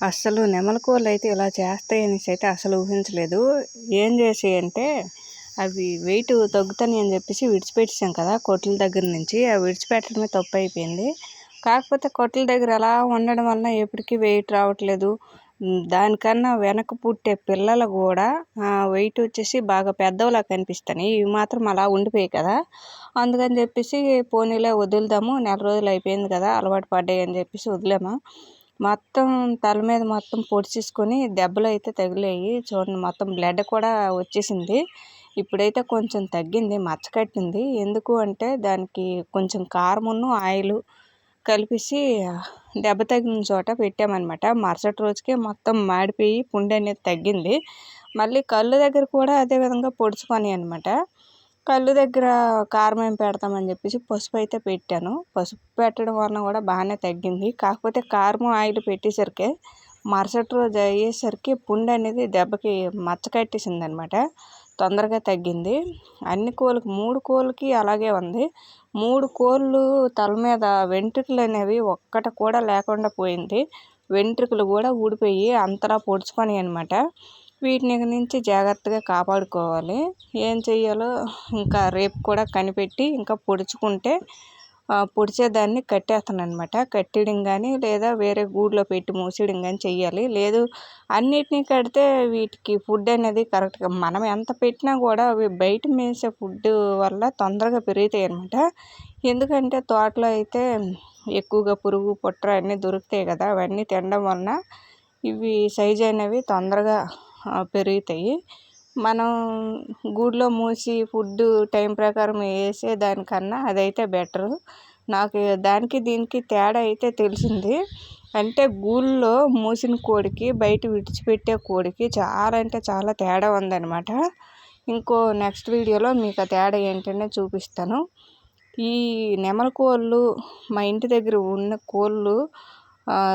అస్సలు నెమలి అయితే ఇలా చేస్తాయి అనేసి అయితే అసలు ఊహించలేదు. ఏం చేసాయి అంటే అవి వెయిట్ తగ్గుతాయి అని చెప్పేసి విడిచిపెట్టేసాం కదా కొట్ల దగ్గర నుంచి. అవి విడిచిపెట్టడమే తప్పు అయిపోయింది కాకపోతే కొట్ల దగ్గర అలా ఉండడం వలన ఎప్పటికీ వెయిట్ రావట్లేదు. దానికన్నా వెనక పుట్టే పిల్లలు కూడా వెయిట్ వచ్చేసి బాగా పెద్దవిలా కనిపిస్తున్నాయి. ఇవి మాత్రం అలా ఉండిపోయాయి కదా. అందుకని చెప్పేసి పోనీలే వదులుదాము నెల రోజులు అయిపోయింది కదా అలవాటు పడ్డాయి అని చెప్పేసి వదిలేమా. మొత్తం తల మీద మొత్తం పొడిచేసుకొని దెబ్బలు అయితే తగిలాయి. చూడండి మొత్తం బ్లడ్ కూడా వచ్చేసింది. ఇప్పుడైతే కొంచెం తగ్గింది మచ్చ కట్టింది. ఎందుకు అంటే దానికి కొంచెం కారమును ఆయిల్ కలిపేసి దెబ్బ తగిలిన చోట పెట్టామన్నమాట. మరుసటి రోజుకే మొత్తం మాడిపోయి పుండు అనేది తగ్గింది. మళ్ళీ కళ్ళు దగ్గర కూడా అదే విధంగా పొడుచుకొని అనమాట కళ్ళు దగ్గర కారం ఏం పెడతామని చెప్పేసి పసుపు అయితే పెట్టాను. పసుపు పెట్టడం వలన కూడా బాగానే తగ్గింది. కాకపోతే కారం ఆయిల్ పెట్టేసరికి మరుసటి రోజు అయ్యేసరికి పుండు అనేది దెబ్బకి మచ్చ కట్టేసింది అనమాట తొందరగా తగ్గింది. అన్ని కోళ్ళకి మూడు కోళ్ళకి అలాగే ఉంది. మూడు కోళ్ళు తల మీద వెంట్రుకలు అనేవి ఒక్కటి కూడా లేకుండా పోయింది. వెంట్రుకలు కూడా ఊడిపోయి అంతలా పొడుచుకొని అనమాట వీటిని నుంచి జాగ్రత్తగా కాపాడుకోవాలి. ఏం చెయ్యాలో ఇంకా రేపు కూడా కనిపెట్టి ఇంకా పొడుచుకుంటే పొడిచేదాన్ని కట్టేస్తాను అనమాట కట్టేయడం కానీ లేదా వేరే గూడులో పెట్టి మూసేయడం కానీ చెయ్యాలి. లేదు అన్నిటినీ కడితే వీటికి ఫుడ్ అనేది కరెక్ట్గా మనం ఎంత పెట్టినా కూడా అవి బయట మేసే ఫుడ్ వల్ల తొందరగా పెరుగుతాయి అనమాట ఎందుకంటే తోటలో అయితే ఎక్కువగా పురుగు పుట్ర అన్నీ దొరుకుతాయి కదా అవన్నీ తినడం వలన ఇవి సైజ్ అనేవి తొందరగా పెరుగుతాయి. మనం గూడులో మూసి ఫుడ్ టైం ప్రకారం వేసే దానికన్నా అదైతే బెటరు. నాకు దానికి దీనికి తేడా అయితే తెలిసింది. అంటే గూళ్ళో మూసిన కోడికి బయట విడిచిపెట్టే కోడికి చాలా అంటే చాలా తేడా ఉందన్నమాట. ఇంకో నెక్స్ట్ వీడియోలో మీకు ఆ తేడా ఏంటనే చూపిస్తాను. ఈ నెమలి కోళ్ళు మా ఇంటి దగ్గర ఉన్న కోళ్ళు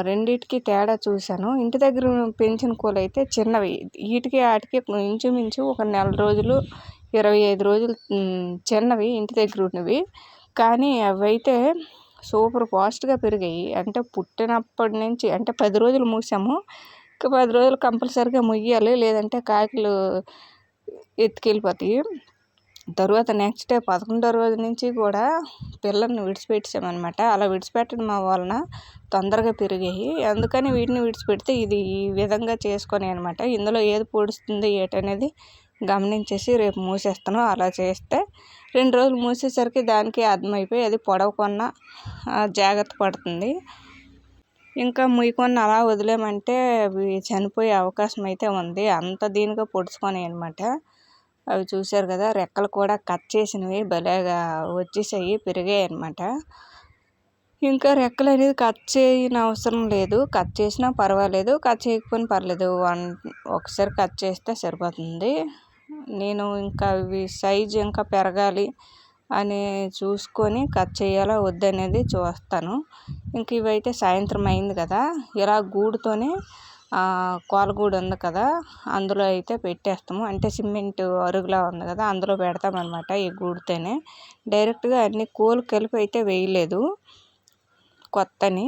రెండిటికి తేడా చూశాను. ఇంటి దగ్గర పెంచిన కోళ్ళు అయితే చిన్నవి. వీటికి వాటికి ఇంచుమించు ఒక నెల రోజులు ఇరవై ఐదు రోజులు చిన్నవి ఇంటి దగ్గర ఉన్నవి. కానీ అవైతే సూపర్ ఫాస్ట్గా పెరిగాయి. అంటే పుట్టినప్పటి నుంచి అంటే పది రోజులు మూసాము. ఇంకా పది రోజులు కంపల్సరిగా ముయ్యాలి. లేదంటే కాకిలు ఎత్తుకెళ్ళిపోతాయి. తర్వాత నెక్స్ట్ డే పదకొండో రోజు నుంచి కూడా పిల్లల్ని విడిచిపెట్టామన్నమాట అలా విడిచిపెట్టడం వలన తొందరగా పెరిగాయి. అందుకని వీటిని విడిచిపెడితే ఇది ఈ విధంగా చేసుకొని అనమాట ఇందులో ఏది పొడుస్తుంది ఏటనేది గమనించేసి రేపు మూసేస్తాను. అలా చేస్తే రెండు రోజులు మూసేసరికి దానికి అర్థమైపోయి అది పొడవకుండా జాగ్రత్త పడుతుంది. ఇంకా ముయ్యకొని అలా వదిలేమంటే అవి చనిపోయే అవకాశం అయితే ఉంది. అంత దీనిగా పొడుచుకొని అనమాట అవి చూశారు కదా రెక్కలు కూడా కట్ చేసినవి భలేగా వచ్చేసాయి పెరిగాయి అనమాట ఇంకా రెక్కలు అనేది కట్ చేయని అవసరం లేదు. కట్ చేసినా పర్వాలేదు కట్ చేయకపోయినా పర్లేదు. వన్ ఒకసారి కట్ చేస్తే సరిపోతుంది. నేను ఇంకా ఇవి సైజు ఇంకా పెరగాలి అని చూసుకొని కట్ చేయాలా వద్దనేది చూస్తాను. ఇంక ఇవైతే సాయంత్రం అయింది కదా ఇలా గూడుతోనే కోలగూడు ఉంది కదా అందులో అయితే పెట్టేస్తాము. అంటే సిమెంట్ అరుగులా ఉంది కదా అందులో పెడతామన్నమాట ఈ గూడుతోనే. డైరెక్ట్గా అన్ని కోలు కలిపి అయితే వేయలేదు కొత్తని.